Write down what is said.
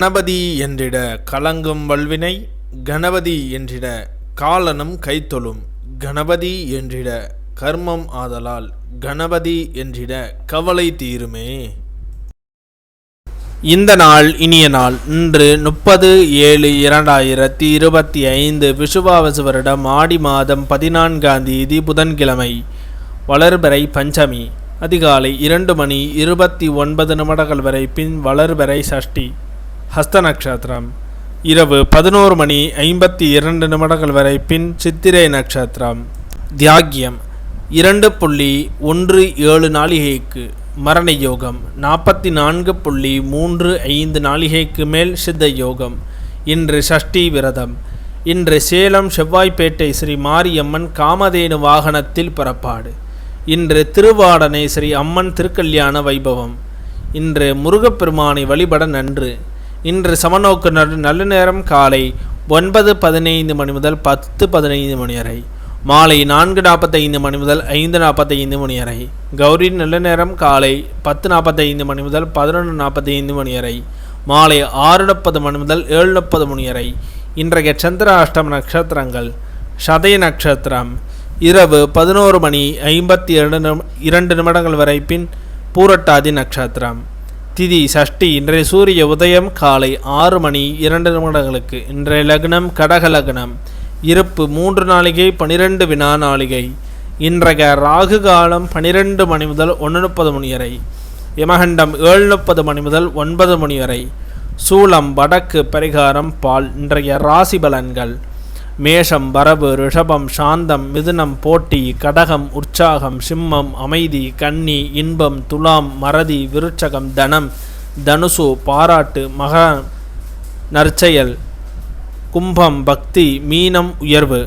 கணபதி என்றிட கலங்கும் வல்வினை கணபதி என்றிட காலனும் கைத்தொழும் கணபதி என்றிட கர்மம் ஆதலால் கணபதி என்றிட கவலை தீருமே. இந்த நாள் இனிய நாள் இன்று முப்பது ஏழு இரண்டாயிரத்தி இருபத்தி ஐந்து விசுவாவசு வருடம் ஆடி மாதம் பதினான்காம் தேதி புதன்கிழமை வளர்பிறை பஞ்சமி அதிகாலை இரண்டு மணி இருபத்தி ஒன்பது நிமிடங்கள் வரை பின் வளர்பிறை சஷ்டி. ஹஸ்த நட்சத்திரம் இரவு பதினோரு மணி ஐம்பத்தி இரண்டு நிமிடங்கள் வரை பின் சித்திரை நட்சத்திரம் தியாகியம். இரண்டு புள்ளி ஒன்று ஏழு நாளிகைக்கு. மரண யோகம் நாற்பத்தி நான்கு புள்ளி மூன்று ஐந்து நாளிகைக்கு மேல் சித்த யோகம் இன்று சஷ்டி விரதம். இன்று சேலம் செவ்வாய்ப்பேட்டை ஸ்ரீ மாரியம்மன் காமதேனு வாகனத்தில் புறப்பாடு. இன்று திருவாடனை ஸ்ரீ அம்மன் திருக்கல்யாண வைபவம். இன்று முருகப்பெருமானை வழிபட நன்று. இன்று சமநோக்கு நடு நல்ல நேரம் காலை ஒன்பது பதினைந்து மணி முதல் பத்து பதினைந்து மணி வரை. மாலை நான்கு நாற்பத்தைந்து மணி முதல் ஐந்து நாற்பத்தைந்து மணி வரை. கௌரி நல்ல நேரம் காலை பத்து நாற்பத்தைந்து மணி முதல் பதினொன்று நாற்பத்தைந்து மணி வரை. மாலை ஆறு முப்பது மணி முதல் ஏழு முப்பது மணி வரை. இன்றைய சந்திர அஷ்டம நட்சத்திரங்கள் சதய நட்சத்திரம் இரவு பதினோரு மணி ஐம்பத்தி இரண்டு இரண்டு நிமிடங்கள் வரை பின் பூரட்டாதி நட்சத்திரம். திதி சஷ்டி இன்றைய சூரிய உதயம் காலை ஆறு மணி இரண்டு நிமிடங்களுக்கு. இன்றைய லக்னம் கடக லக்னம். இருப்பு மூன்று நாளிகை பனிரெண்டு வினா நாளிகை. இன்றைய ராகு காலம் பனிரெண்டு மணி முதல் ஒன்று முப்பது மணி வரை. யமகண்டம் ஏழு முப்பது மணி முதல் ஒன்பது மணி வரை. சூளம் வடக்கு பரிகாரம் பால். இன்றைய ராசி பலன்கள். மேஷம் வரவு ரிஷபம் சாந்தம் மிதுனம் போட்டி கடகம் உற்சாகம் சிம்மம் அமைதி கன்னி இன்பம் துலாம் மறதி விருட்சகம் தனம் தனுசு பாராட்டு மக நற்செயல் கும்பம் பக்தி மீனம் உயர்வு